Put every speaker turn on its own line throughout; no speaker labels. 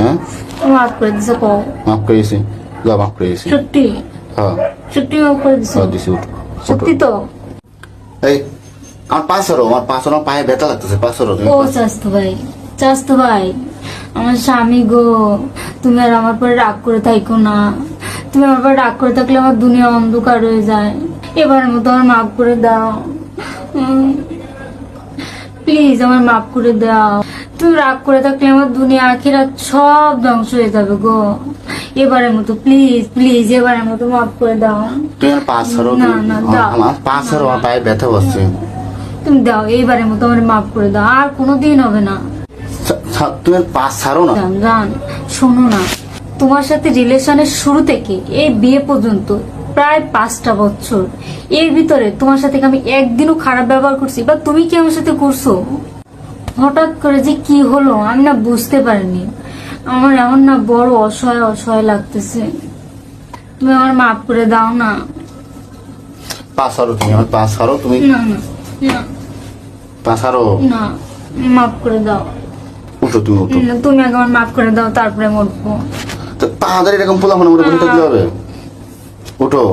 হ্যাঁ
মাফ করে দিছে কও
মাফ করে দিছি যা মাফ করে দিছি
সত্যি
হ্যাঁ
সত্যি মাফ করে দিছে
হ্যাঁ দিছি উঠ
সত্যি তো
এই আমার পাঁচ সরো আমার পাঁচ সরো পায়ে ব্যথা লাগতেছে পাঁচ সরো তুমি
ও চাস্তো ভাই চাস্তো ভাই আমার স্বামী গো তুমি আর আমার পরে রাগ করে থাইকো না। তুমি আমার পরে রাগ করে থাকলে আমার দুনিয়া অন্ধকার হয়ে যায়। এবারের মতো আমার মাফ করে দাও। প্লিজ আমার মাফ করে দাও। তুমি রাগ করে থাকলে আমার দুনিয়া আখিরা সব ধ্বংস হয়ে যাবে গো। এবারের মতো প্লিজ প্লিজ এবারের মতো মাফ করে দাও।
তুমি আমার পাঁচ সরো
না, না, দাও।
আমার পাঁচ সরো আমার পায়ে ব্যথা
তুমি দাও এইবারের মতো আমার মাফ করে দাও। আর কোনোদিন হবে না।
তুমি না।
জান শোনো না। তোমার সাথে রিলেশনের শুরু থেকে এই বিয়ে পর্যন্ত প্রায় পাঁচটা বছর। এর ভিতরে তোমার সাথে আমি একদিনও খারাপ ব্যবহার করছি? বা তুমি কি আমার সাথে করছ? হঠাৎ করে যে কি হলো আমি না বুঝতে পারিনি। আমার এমন না বড় অসহায় অসহায় লাগতেছে। তুমি আমার মাফ করে দাও না।
সরো তুমি আমার সরো তুমি।
না না না। মাফ করে দাও।
উঠো তুমি উঠো।
তুমি আগে আমার মাফ করে দাও তারপরে মরবো
তো পা হাজার এরকম পোলা মনে মনে হবে? উঠো।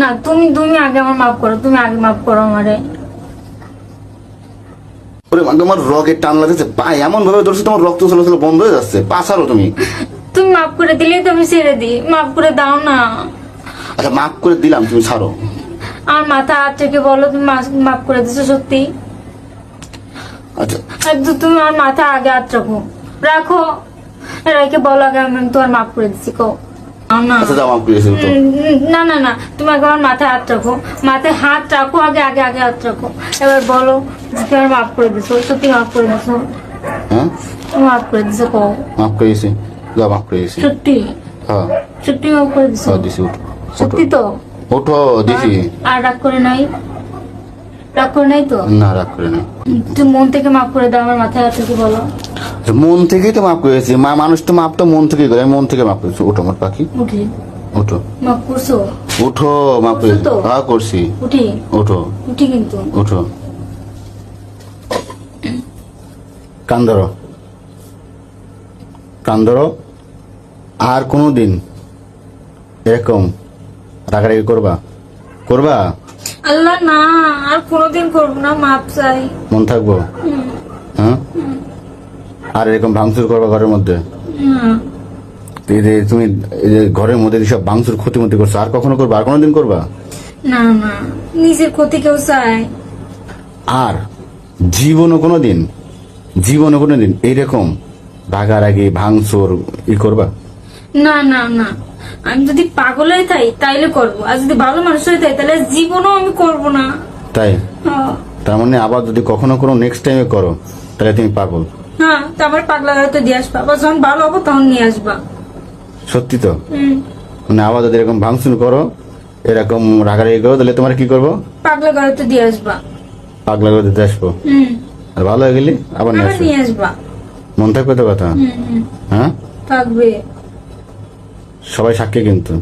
না তুমি তুমি আগে আমার মাফ করো তুমি আগে মাফ করো আমারে।
ওরে তোমার রগের টান লাগতেছে। পা এমন ভাবে ধরছে তোমার রক্ত চলাচল বন্ধ হয়ে যাচ্ছে। পা ছাড়ো তুমি।
তুমি মাফ করে দিলেই তো আমি ছেড়ে দিই। মাফ করে দাও না।
আচ্ছা মাফ করে দিলাম তুমি ছাড়ো।
আর মাথা বলো তুমি মাফ করে দিছো সত্যি।
আচ্ছা।
তুমি আমার মাথা আগে হাত রাখো। রাখো রেখে বলো আগে আমি তোমার মাফ করে দিচ্ছি কো
আচ্ছা দাও মাফ করে
তো। না না না তুমি আমার মাথায় হাত রাখো। মাথায় হাত রাখো আগে আগে আগে হাত রাখো। এবার বলো তুমি আমার মাফ করে দিছো সত্যি মাফ করে দিছো।
হ্যাঁ?
মাফ করে দিছো কো
মাফ করে দিছি। দাও মাফ করে দিছি।
সত্যি?
হ্যাঁ।
সত্যি মাফ করে দিছো?
হ্যাঁ দিছি উঠো।
সত্যি তো?
ওঠো দিছি।
আর রাগ করে নাই? রাগ করে নাই তো?
না রাগ করে না
তুমি মন থেকে মাফ করে দাও আমার মাথায় হাত থেকে বলো?
মন থেকেই তো মাফ করেছি। মা মানুষ তো মাপ তো মন থেকেই করে। মন থেকে মাফ করেছি। উঠো আমার পাখি।
উঠি।
উঠো
মাফ করছ?
উঠো মাফ করেছি হ্যাঁ করছি।
উঠি।
উঠো
উঠি কিন্তু।
উঠো কান ধরো। কান ধরো। আর কোনো দিন এরকম রাগারাগি করবা। করবা?
আল্লাহ না আর কোনোদিন করব না মাপ চাই।
মন থাকব? হ্যাঁ? আর এরকম ভাঙচুর করবা ঘরের মধ্যে? তুমি ঘরের মধ্যে সব ভাঙচুর ক্ষতি মতি করছ আর কখনো করবা? আর কোনোদিন করবা?
না না। নিজের ক্ষতি কেউ চায়।
আর জীবনও কোনো দিন জীবনও কোনো দিন এইরকম রাগারাগি ভাঙচুর ই করবা?
না না না। আমি যদি পাগল হয়ে থাই তাইলে করব। আর যদি ভালো মানুষ হয়ে থাই তাহলে জীবনও আমি করব না।
তাই?
হ্যাঁ।
তার মানে আবার যদি কখনো কোনো নেক্সট টাইমে করো তাহলে তুমি পাগল।
হ্যাঁ তো আমার পাগলা হয়তো দিয়ে আসবা। আবার যখন ভালো হব তখন নিয়ে আসবা।
সত্যি তো? মানে আবার যদি এরকম ভাঙচুর করো এরকম রাগারাগি করো তাহলে তোমার কি করব?
পাগলা ঘরে তো দিয়ে আসবা।
পাগলা করে দিতে আসব? আর ভালো হয়ে গেলি আবার নিয়ে আসব? মন থাকবে তো কথা? হ্যাঁ?
থাকবে।
সবাই সাক্ষী কিন্তু।